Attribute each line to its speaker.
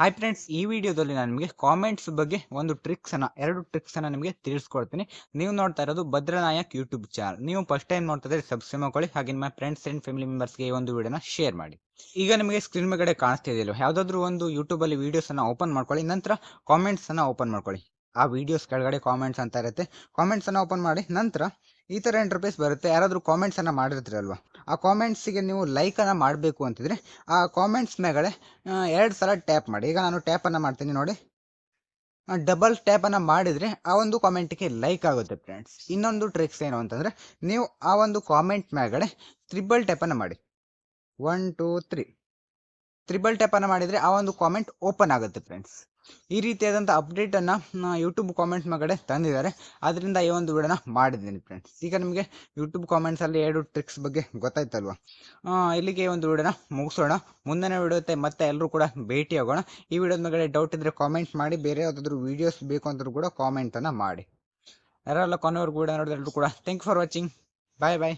Speaker 1: Hi friends ಈ ವಿಡಿಯೋದಲ್ಲಿ ನಾನು ನಿಮಗೆ ಕಾಮೆಂಟ್ಸ್ ಬಗ್ಗೆ ಒಂದು ಟ್ರಿಕ್ಸ್ ಅನ್ನ, ಎರಡು ಟ್ರಿಕ್ಸ್ ಅನ್ನ ನಿಮಗೆ ತಿಳಿಸ್ಕೊಡ್ತೀನಿ. ನೀವು ನೋಡ್ತಾ ಇರೋದು ಭದ್ರನಾಯಕ್ ಯೂಟ್ಯೂಬ್ ಚಾನಲ್ ನೀವು ಫಸ್ಟ್ ಟೈಮ್ ನೋಡ್ತಾ ಇದ್ರೆ ಸಬ್ಸ್ಕ್ರೈಬ್ ಮಾಡ್ಕೊಳ್ಳಿ ಹಾಗೆ ನಿಮ್ಮ ಫ್ರೆಂಡ್ಸ್ ಅಂಡ್ ಫ್ಯಾಮಿಲಿ ಮೆಂಬರ್ಸ್ಗೆ ಈ ಒಂದು ವಿಡಿಯೋನ ಶೇರ್ ಮಾಡಿ. ಈಗ ನಿಮಗೆ ಸ್ಕ್ರೀನ್ ಮೇಲೆ ಕಾಣಿಸ್ತಾ ಇದೆಯಲ್ಲ ಯಾವುದಾದ್ರೂ ಒಂದು ಯೂಟ್ಯೂಬಲ್ಲಿ ವಿಡಿಯೋಸ್ ಅನ್ನ ಓಪನ್ ಮಾಡ್ಕೊಳ್ಳಿ, ನಂತರ ಕಾಮೆಂಟ್ಸ್ ಅನ್ನ ಓಪನ್ ಮಾಡ್ಕೊಳ್ಳಿ. ಆ ವಿಡಿಯೋಸ್ ಕೆಳಗಡೆ ಕಾಮೆಂಟ್ಸ್ ಅಂತ ಇರುತ್ತೆ. ಕಾಮೆಂಟ್ಸ್ ಅನ್ನ ಓಪನ್ ಮಾಡಿ, ನಂತರ ಈ ತರ ಇಂಟರ್ಫೇಸ್ ಬರುತ್ತೆ. ಯಾರಾದರೂ ಕಾಮೆಂಟ್ಸ್ ಅನ್ನ ಮಾಡಿರ್ತೀರಲ್ವಾ? ಆ ಕಾಮೆಂಟ್ಸಿಗೆ ನೀವು ಲೈಕನ್ನು ಮಾಡಬೇಕು ಅಂತಿದ್ರೆ ಆ ಕಾಮೆಂಟ್ಸ್ ಮೇಗಡೆ ಎರಡು ಸಲ ಟ್ಯಾಪ್ ಮಾಡಿ. ಈಗ ನಾನು ಟ್ಯಾಪನ್ನು ಮಾಡ್ತೀನಿ ನೋಡಿ. ಡಬಲ್ ಟ್ಯಾಪನ್ನು ಮಾಡಿದರೆ ಆ ಒಂದು ಕಾಮೆಂಟಿಗೆ ಲೈಕ್ ಆಗುತ್ತೆ ಫ್ರೆಂಡ್ಸ್ ಇನ್ನೊಂದು ಟ್ರಿಕ್ಸ್ ಏನು ಅಂತಂದರೆ ನೀವು ಆ ಒಂದು ಕಾಮೆಂಟ್ ಮೇಗಡೆ ತ್ರಿಬಲ್ ಟ್ಯಾಪನ್ನು ಮಾಡಿ. ಒನ್ ಟೂ ತ್ರೀ ತ್ರಿಬಲ್ ಟ್ಯಾಪನ್ನು ಮಾಡಿದ್ರೆ ಆ ಒಂದು ಕಾಮೆಂಟ್ ಓಪನ್ ಆಗುತ್ತೆ ಫ್ರೆಂಡ್ಸ್ ಈ ರೀತಿಯಾದಂಥ ಅಪ್ಡೇಟನ್ನು ಯೂಟ್ಯೂಬ್ ಕಾಮೆಂಟ್ಸ್ ಮಗಡೆ ತಂದಿದ್ದಾರೆ. ಅದರಿಂದ ಈ ಒಂದು ವಿಡಿಯೋನ ಮಾಡಿದ್ದೀನಿ ಫ್ರೆಂಡ್ಸ್ ಈಗ ನಿಮಗೆ ಯೂಟ್ಯೂಬ್ ಕಾಮೆಂಟ್ಸಲ್ಲಿ ಎರಡು ಟ್ರಿಕ್ಸ್ ಬಗ್ಗೆ ಗೊತ್ತಾಯ್ತಲ್ವ? ಇಲ್ಲಿಗೆ ಈ ಒಂದು ವಿಡಿಯೋನ ಮುಗಿಸೋಣ. ಮುಂದಿನ ವಿಡಿಯೋತೆ ಮತ್ತೆ ಎಲ್ಲರೂ ಕೂಡ ಭೇಟಿ ಆಗೋಣ. ಈ ವಿಡಿಯೋದ ಮೇಲೆ ಡೌಟ್ ಇದ್ರೆ ಕಾಮೆಂಟ್ ಮಾಡಿ, ಬೇರೆ ಯಾವುದಾದ್ರೂ ವಿಡಿಯೋಸ್ ಬೇಕು ಅಂದರೂ ಕೂಡ ಕಾಮೆಂಟನ್ನು ಮಾಡಿ. ಯಾರೆಲ್ಲ ಕೊನೆವರೆಗೂ ವಿಡಿಯೋ ನೋಡಿದ್ರೆ ಎಲ್ಲರೂ ಕೂಡ thank for watching bye bye